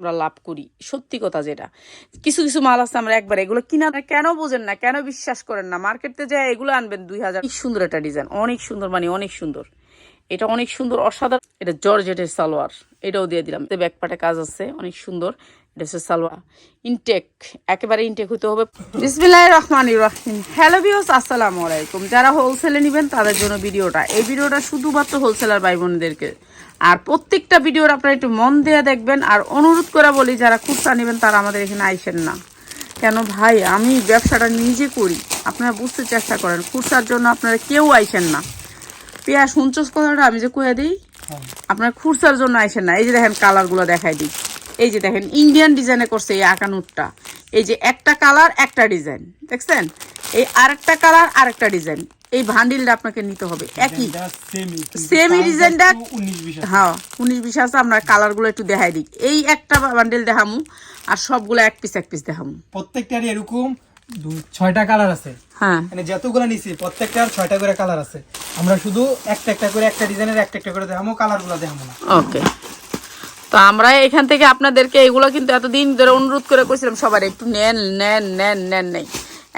আমরা লাভ করি। সত্যি কথা যেটা। কিছু কিছু মাল আছে আমরা একবার এগুলো কিনা কেন বোঝেন না, কেন বিশ্বাস করেন না। মার্কেটে যায় এগুলো আনবেন দুই হাজার। সুন্দর একটা ডিজাইন, অনেক সুন্দর মানে অনেক সুন্দর। এটা অনেক সুন্দর, অসাধারণ। এটা জর্জেটের সালোয়ার, এটাও দিয়ে দিলাম। ব্যাকপাটে কাজ আছে, অনেক সুন্দর। এটা হচ্ছে সালোয়ার। ইনটেক একেবারে ইনটেক হতে হবে। বিসমিল্লাহ রহমান রহিম হ্যালো বিওস আসসালামু আলাইকুম। যারা হোলসেলে নেবেন তাদের জন্য ভিডিওটা। এই ভিডিওটা শুধুমাত্র হোলসেলার ভাই বোনদেরকে। আর প্রত্যেকটা ভিডিওর আপনারা একটু মন দিয়ে দেখবেন। আর অনুরোধ করে বলি যারা খুচরা নেবেন তারা আমাদের এখানে আইসেন না। কেন ভাই আমি ব্যবসাটা নিজে করি। আপনারা বুঝতে চেষ্টা করেন খুচরার জন্য আপনারা কেউ আইসেন না। পেয়া শুনছস কথাটা আমি যে কয়ে দিই আপনার খুরসার জন্য আইসেন না। এই যে দেখেন কালারগুলো দেখাই দিই। এই যে দেখেন ইন্ডিয়ান ডিজাইনে করছে এই আকানুরটা এই যে একটা কালার একটা ডিজাইন দেখছেন? এই আরেকটা কালার আরেকটা ডিজাইন এই ভান্ডিলটা আপনাকে নিতে হবে। একই। এই ডিজাইনটা হ্যাঁ উনিশ বিশ আছে আপনার কালারগুলো একটু দেখাই দিই। এই একটা বান্ডেল দেখামু আর সবগুলো এক পিস এক পিস দেখামু। প্রত্যেকটারই এরকম ছয়টা কালার আছে। হ্যাঁ। মানে যতগুলো নিছি প্রত্যেকটার ছয়টা করে কালার আছে। আমরা শুধু একটা একটা করে একটা ডিজাইনের একটা একটা করে দেখাবো কালারগুলো দেখাবো না। ওকে তো আমরা এখান থেকে আপনাদেরকে এগুলো কিন্তু এতদিন ধরে অনুরোধ করে করেছিলাম সবার একটু নেন নেন নেন নেন, নেই।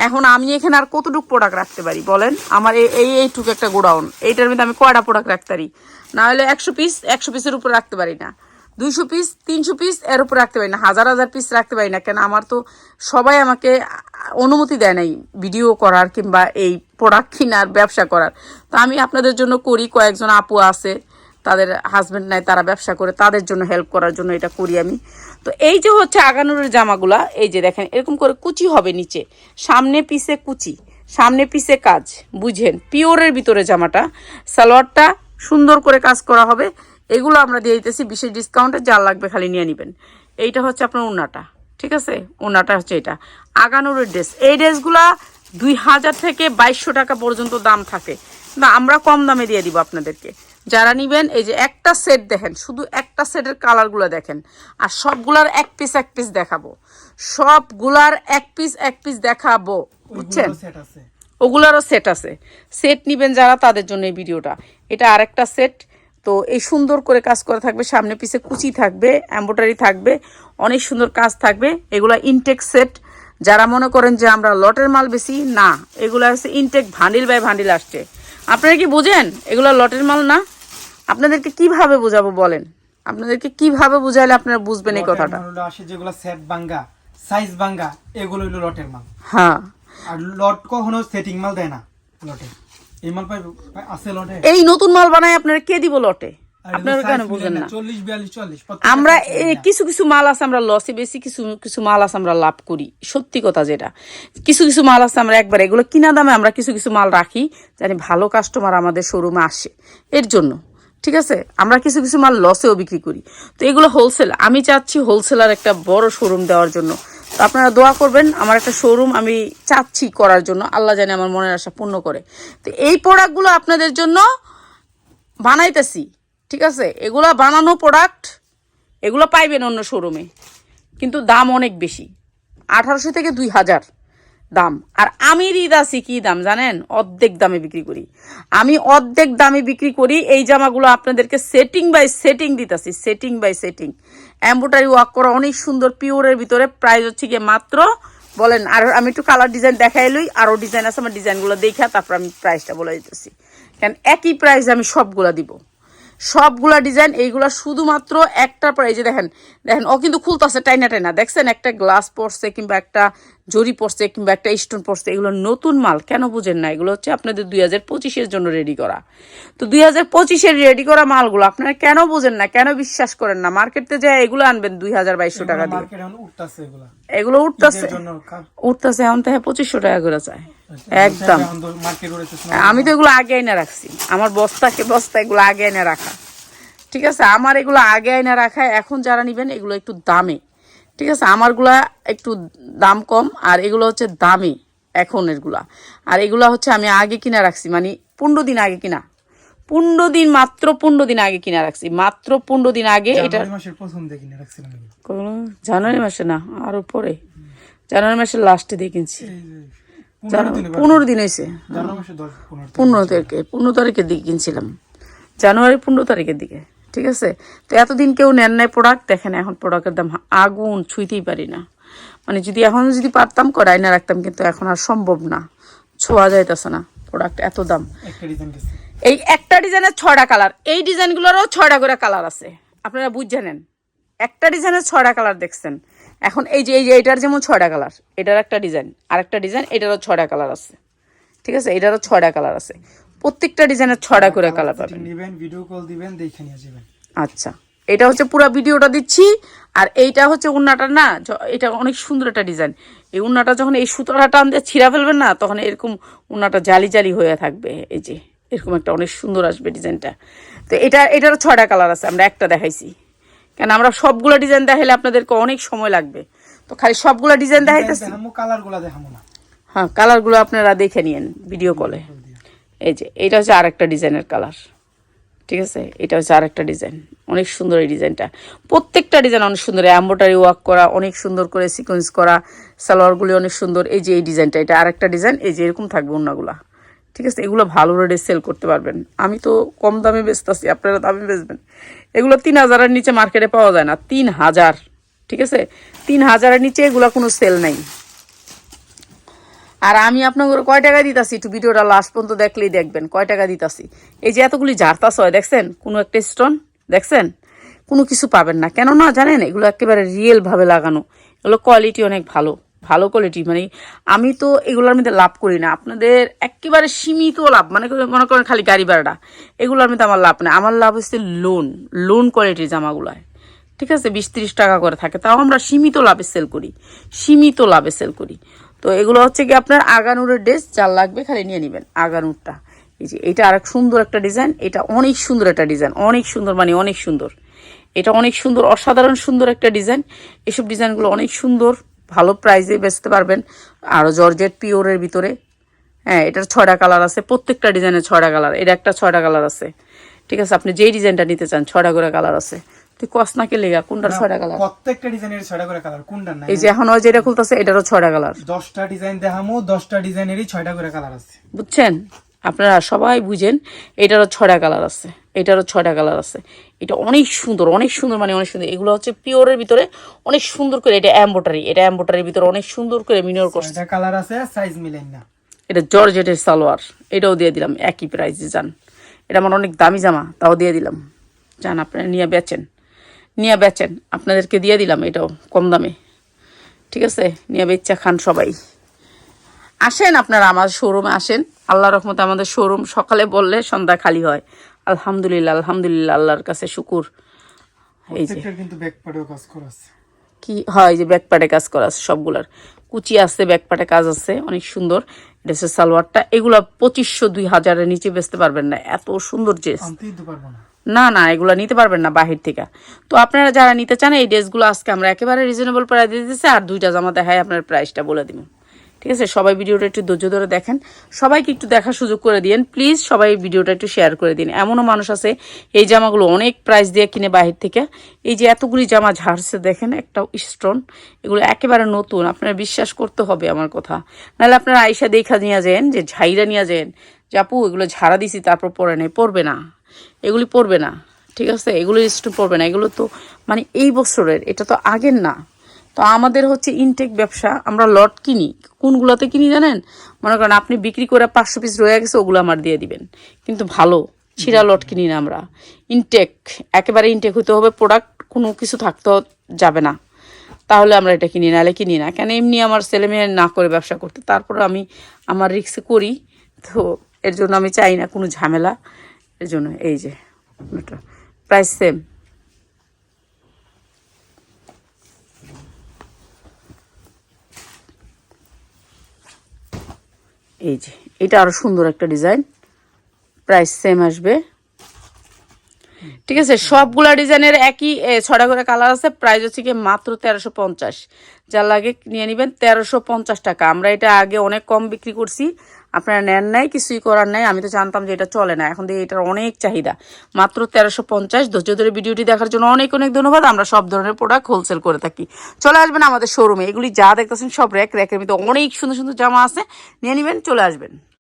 এখন আমি এখানে আর কতটুকু প্রোডাক্ট রাখতে পারি বলেন? আমার এই এই এইটুকু একটা গোডাউন এইটার মধ্যে আমি কয়টা প্রোডাক্ট রাখতে পারি? না হলে একশো পিস একশো পিসের উপর রাখতে পারি না। দুইশো পিস তিনশো পিস এর উপর রাখতে পারি না। হাজার হাজার পিস রাখতে পারি না। কেন আমার তো সবাই আমাকে অনুমতি দেয় নাই ভিডিও করার কিংবা এই প্রোডাক্ট কেনার, ব্যবসা করার। তো আমি আপনাদের জন্য করি, কয়েকজন আপু আছে। তাদের হাজবেন্ড নাই, তারা ব্যবসা করে, তাদের জন্য হেল্প করার জন্য এটা করি আমি। তো এই যে হচ্ছে আগানুরের জামাগুলা, এই যে দেখেন, এরকম করে কুচি হবে নিচে। সামনে পিছে কুচি, সামনে পিছে কাজ, বুঝেন? পিওরের ভিতরে জামাটা, সালোয়ারটা সুন্দর করে কাজ করা হবে। এগুলো আমরা দিয়ে দিতেছি বিশেষ ডিসকাউন্টে যা লাগবে খালি নিয়ে নেবেন। এইটা হচ্ছে আপনার উন্নাটা ঠিক আছে? উন্নাটা হচ্ছে এটা। আগানুরের ড্রেস এই ড্রেসগুলা দুই হাজার থেকে বাইশশো টাকা পর্যন্ত দাম থাকে। না, আমরা কম দামে দিয়ে দিব আপনাদেরকে। যারা নিবেন এই যে একটা সেট দেখেন শুধু একটা সেটের কালারগুলো দেখেন আর সবগুলার এক পিস এক পিস দেখাবো। সবগুলার এক পিস এক পিস দেখাবো বুঝছেন? সেট আছে। ওগুলারও সেট আছে। সেট নিবেন যারা তাদের জন্য এই ভিডিওটা এটা আরেকটা সেট তো এই সুন্দর করে কাজ করা থাকবে সামনে পিছে কুচি থাকবে এম্বোটারি থাকবে অনেক সুন্দর কাজ থাকবে। এগুলা ইনটেক সেট যারা মনে করেন যে আমরা লটের মাল বেশি না এগুলা হচ্ছে ইনটেক ভান্ডিল বাই ভান্ডিল আসছে। আপনারা কি বোঝেন? এগুলো লটের মাল না? আপনাদেরকে কীভাবে বোঝাবো বলেন? আপনাদেরকে কীভাবে বুঝাইলে আপনারা বুঝবেন এই কথাটা? আসে যেগুলো সেট বাঙ্গা সাইজ বাঙ্গা এগুলো হলো লটের মাল। হ্যাঁ। আর লট কখনো সেটিং মাল দেয় না লটে। এই মাল পাই- আছে লটে? এই নতুন মাল বানায় আপনারা কে দিব লটে? আপনারা কেন বুঝেন না? আমরা কিছু কিছু মাল আছে আমরা লসে বেশি কিছু কিছু মাল আছে আমরা লাভ করি। সত্যি কথা যেটা। কিছু কিছু মাল আছে আমরা একবার এগুলো কিনা দামে আমরা কিছু কিছু মাল রাখি জানি ভালো কাস্টমার আমাদের শোরুমে আসে। এর জন্য ঠিক আছে? আমরা কিছু কিছু মাল লসেও বিক্রি করি। তো এগুলো হোলসেল আমি চাচ্ছি হোলসেলার একটা বড় শোরুম দেওয়ার জন্য। তো আপনারা দোয়া করবেন আমার একটা শোরুম আমি চাচ্ছি করার জন্য। আল্লাহ জানে আমার মনের আশা পূর্ণ করে। তো এই প্রোডাক্টগুলো আপনাদের জন্য বানাইতেছি। ঠিক আছে? এগুলা বানানো প্রোডাক্ট এগুলো পাইবেন অন্য শোরুমে কিন্তু দাম অনেক বেশি। আঠারোশো থেকে দুই হাজার দাম। আর আমি রিদাসি কি দাম জানেন? অর্ধেক দামে বিক্রি করি। আমি অর্ধেক দামে বিক্রি করি, এই জামাগুলো আপনাদেরকে সেটিং বাই সেটিং দিতেছি। Setting by setting embroidery work করা অনেক সুন্দর পিওরের ভিতরে প্রাইস হচ্ছে গিয়ে মাত্র, বলেন, আর আমি একটু কালার ডিজাইন দেখাই লই আরও ডিজাইন আছে, আমার ডিজাইনগুলো দেখা তারপর আমি প্রাইসটা বলে দিতেছি। কারণ একই প্রাইস আমি সবগুলো দিব। সবগুলা ডিজাইন, এইগুলা শুধুমাত্র একটা প্রাইজে এই যে দেখেন দেখেন, ও কিন্তু খুলতেছে টাইনা টাইনা, দেখছেন? একটা গ্লাস পড়ছে কিংবা একটা জরি পড়ছে কিংবা একটা স্টোন পড়ছে এগুলো নতুন মাল কেন বুঝেন না? এগুলো হচ্ছে আপনাদের দুই হাজার পঁচিশের জন্য রেডি করা। তো দুই হাজার পঁচিশের রেডি করা মালগুলো আপনারা কেন বুঝেন না? কেন বিশ্বাস করেন না? মার্কেটে যায় এগুলো আনবেন দুই হাজার বাইশশো টাকা দিয়ে। এগুলা। উঠতেছে। উঠতেছে এখন থেকে পঁচিশশো টাকা করে চায় একদম। তো মার্কেট উঠেছে আমি তো এগুলো আগে এনে রাখছি। আমার বস্তাকে বস্তা এগুলো আগে এনে রাখা। ঠিক আছে? আমার এগুলো আগে এনে রাখা। এখন যারা নিবেন এগুলো একটু দামে। ঠিক আছে? আমারগুলা একটু দাম কম আর এগুলো হচ্ছে দামি এখন এগুলা আর এগুলা হচ্ছে আমি আগে কিনা রাখছি মানে পনেরো দিন আগে কিনা। পনেরো দিন মাত্র পনেরো দিন আগে কিনা রাখছি। মাত্র পনেরো দিন আগে এটা জানুয়ারি মাসে না আরও পরে। জানুয়ারি মাসের লাস্টে দিয়ে কিনছি। পনেরো দিন হয়েছে। পনেরো তারিখে পনেরো তারিখের দিকে কিনছিলাম। জানুয়ারি পনেরো তারিখের দিকে। ঠিক আছে? তো এতদিন কেউ নেন নাই প্রোডাক্ট দেখেন এখন প্রোডাক্টের দাম আগুন ছুঁইতেই পারি না। মানে যদি এখন যদি পারতাম করাই না রাখতাম কিন্তু এখন আর সম্ভব না। ছোঁয়া যাইতেছে না প্রোডাক্ট এত দাম। এই একটা ডিজাইনের ছয়টা কালার এই ডিজাইনগুলোরও ছয়টা করে কালার আছে। আপনারা বুঝে নেন। একটা ডিজাইনের ছয়টা কালার দেখছেন। এখন এই যে এই যে এটার যেমন ছয়টা কালার এটার একটা ডিজাইন আর একটা ডিজাইন এটারও ছয়টা কালার আছে। ঠিক আছে? এটারও ছয়টা কালার আছে। প্রত্যেকটা ডিজাইনের ছয়টা করে কালার পাবেন। নেবেন ভিডিও কল দিবেন দেখে নিয়ে যাবেন। আচ্ছা। এটা হচ্ছে পুরো ভিডিওটা দিচ্ছি আর এইটা হচ্ছে উন্নাটা না এটা অনেক সুন্দর একটা ডিজাইন। এই উন্নাটা যখন এই সুতোটা টান দিয়ে ছিঁড়া ফেলবেন না তখন এরকম উন্নাটা জালি জালি হয়ে থাকবে। এই যে এরকম একটা অনেক সুন্দর আসবে ডিজাইনটা। তো এটা এটারও ছয়টা কালার আছে আমরা একটা দেখাইছি। কেন আমরা সবগুলো ডিজাইন দেখাইলে আপনাদেরকে অনেক সময় লাগবে। তো খালি সবগুলো ডিজাইন দেখাইতেছি। দেখামো কালারগুলা না। হ্যাঁ কালারগুলো আপনারা দেখে নিয়েন ভিডিও কলে এই যে, এটা হচ্ছে আরেকটা ডিজাইনের কালার। ঠিক আছে? এটা হচ্ছে আরেকটা ডিজাইন। অনেক সুন্দর এই ডিজাইনটা। প্রত্যেকটা ডিজাইন অনেক সুন্দর। এম্ব্রয়ডারি ওয়ার্ক করা, অনেক সুন্দর করে সিকোয়েন্স করা, সালোয়ারগুলি অনেক সুন্দর। এই যে, এই ডিজাইনটা, এটা আরেকটা ডিজাইন। এই যে, এরকম থাকবে অন্যগুলা ঠিক আছে? এগুলো ভালো রেটে সেল করতে পারবেন। আমি তো কম দামে বেচতেছি আপনারা দামে বেচবেন। এগুলো তিন হাজারের নিচে মার্কেটে পাওয়া যায় না। তিন হাজার। ঠিক আছে? তিন হাজারের নিচে এগুলো কোনো সেল নাই। আর আমি আপনাদের কয় টাকা দিতাছি? একটু ভিডিওটা লাস্ট পর্যন্ত দেখলেই দেখবেন, কয় টাকা দিতাছি? এই যে এতগুলি ঝাড়তাস হয় দেখছেন? কোনো একটা স্টোন দেখছেন? কোনো কিছু পাবেন না। কেন না জানেন, এগুলো একেবারে রিয়েলভাবে লাগানো। এগুলো কোয়ালিটি অনেক ভালো ভালো কোয়ালিটি মানে আমি তো এগুলোর মধ্যে লাভ করি না। আপনাদের একেবারে সীমিত লাভ মানে মনে করেন খালি গাড়ি ভাড়াটা। এগুলোর মধ্যে আমার লাভ নেই। আমার লাভ হচ্ছে লোন লোন কোয়ালিটির জামাগুলায়। ঠিক আছে? বিশ ত্রিশ টাকা করে থাকে। তাও আমরা সীমিত লাভে সেল করি। সীমিত লাভে সেল করি। তো এগুলো হচ্ছে কি আপনার আগানুরের ড্রেস, যার লাগবে খালি নিয়ে নেবেন আগানুরটা। এই যে এটা আরেক সুন্দর একটা ডিজাইন, এটা অনেক সুন্দর একটা ডিজাইন, অনেক সুন্দর মানে অনেক সুন্দর। এটা অনেক সুন্দর, অসাধারণ সুন্দর একটা ডিজাইন। এসব ডিজাইনগুলো অনেক সুন্দর, ভালো প্রাইসে বেচতে পারবেন। আরও জর্জেট পিওরের ভিতরে। হ্যাঁ এটার ছয়টা কালার আছে, প্রত্যেকটা ডিজাইনের ছয়টা কালার এটা একটা ছয়টা কালার আছে। ঠিক আছে, আপনি যেই ডিজাইনটা নিতে চান, ছয়টা করে কালার আছে। তুই কস নাকি লেগা? কোনটার ছয়টা কালার প্রত্যেকটা ডিজাইনের ছয়টা করে কালার কোনটা নাই? এই যে এখন ওই যেটা খুলতেছে এটারও ছয়টা কালার দশটা ডিজাইন দেখামো দশটা ডিজাইনেরই ছয়টা করে কালার আছে। বুঝছেন? আপনারা সবাই বুঝেন এটারও ছয়টা কালার আছে এটারও ছয়টা কালার আছে। এটা অনেক সুন্দর অনেক সুন্দর মানে অনেক সুন্দর। এগুলো হচ্ছে পিওরের ভিতরে অনেক সুন্দর করে এটা অ্যাম্বোটারি এটা অ্যাম্বোটারির ভিতরে অনেক সুন্দর করে মিনিওর করছে। কালার আছে সাইজ মিলেন না। এটা জর্জেটের সালোয়ার এটাও দিয়ে দিলাম একই প্রাইসে যান এটা আমার অনেক দামি জামা তাও দিয়ে দিলাম। যান আপনারা নিয়ে বেচেন। নিয়ে বেচেন। আপনাদেরকে দিয়ে দিলাম এটাও কম দামে। ঠিক আছে? নিয়ে বেচা খান সবাই। আসেন আপনারা আমার শোরুমে আসেন। আল্লাহ রহমতে আমাদের শোরুম সকালে বললে সন্ধ্যা খালি হয়। আলহামদুলিল্লাহ আলহামদুলিল্লাহ, আল্লাহর কাছে শুকুর। এই যে। কিন্তু ব্যাক কাজ করা আছে। কি হয় যে ব্যাকপাটে কাজ করা আছে সবগুলার। কুচি আছে ব্যাকপাটে কাজ আছে অনেক সুন্দর। এটা হচ্ছে সালোয়ারটা। এগুলো পঁচিশশো দুই হাজারের নিচে বেচতে পারবেন না। এত সুন্দর ড্রেস না। না এগুলো নিতে পারবেন না বাহির থেকে। তো আপনারা যারা নিতে চান এই ড্রেসগুলো আজকে আমরা একেবারে রিজনেবল প্রাইস দিয়ে দিতেছি আর দুইটা জামা দেখায় আপনার প্রাইসটা বলে দিব। ঠিক আছে? সবাই ভিডিওটা একটু ধৈর্য ধরে দেখেন। সবাইকে একটু দেখার সুযোগ করে দিন প্লিজ সবাই ভিডিওটা একটু শেয়ার করে দিন। এমনও মানুষ আছে, এই জামাগুলো অনেক প্রাইস দিয়ে কিনে বাহির থেকে। এই যে এতগুলি জামা ঝাড়ছে, দেখেন, একটা স্টোন এগুলো একেবারে নতুন। আপনার বিশ্বাস করতে হবে আমার কথা। নাহলে আপনারা আইসা দেখা নিয়ে যান, যে ঝাইরা নিয়ে যান। আপু, এগুলো ঝাড়া দিছি, তারপর পরে নেই। পড়বে না। এগুলি পড়বে না। ঠিক আছে? এগুলো স্টোন পড়বে না। এগুলো তো মানে এই বছরের, এটা তো আগের না। তো আমাদের হচ্ছে ইনটেক ব্যবসা আমরা লট কিনি। কোনগুলোতে কিনি জানেন? মনে করেন আপনি বিক্রি করে পাঁচশো পিস রয়ে গেছে ওগুলো আমার দিয়ে দিবেন। কিন্তু ভালো ছিঁড়া লট কিনি না আমরা। ইনটেক একেবারে ইনটেক হতে হবে প্রোডাক্ট কোনো কিছু থাকতে যাবে না। তাহলে আমরা এটা কিনি নাহলে কিনি না। কেন এমনি আমার ছেলে মেয়ে না করে ব্যবসা করতে? তারপর আমি আমার রিক্সে করি। তো এর জন্য আমি চাই না কোনো ঝামেলা। এর জন্য এই যে প্রাইস সেম এই যে এটা আরও সুন্দর একটা ডিজাইন। প্রাইস সেম আসবে। ঠিক আছে? সবগুলা ডিজাইনের একই ছটা করে কালার আছে। প্রাইস হচ্ছে কি মাত্র তেরোশো পঞ্চাশ। যার লাগে নিয়ে নেবেন, তেরোশো পঞ্চাশ টাকা। আমরা এটা আগে অনেক কম বিক্রি করছি। আপনারা নেন নাই, কিছুই করার নাই। আমি তো জানতাম যে এটা চলে না। এখন দিয়ে এটার অনেক চাহিদা। মাত্র তেরোশো পঞ্চাশ। ধৈর্য ধরে ভিডিওটি দেখার জন্য অনেক অনেক ধন্যবাদ। আমরা সব ধরনের প্রোডাক্ট হোলসেল করে থাকি। চলে আসবেন আমাদের শোরুমে এগুলি যা দেখতেছেন সব র্যাক র্যাকের মধ্যে অনেক সুন্দর সুন্দর জামা আছে। নিয়ে নেবেন, চলে আসবেন।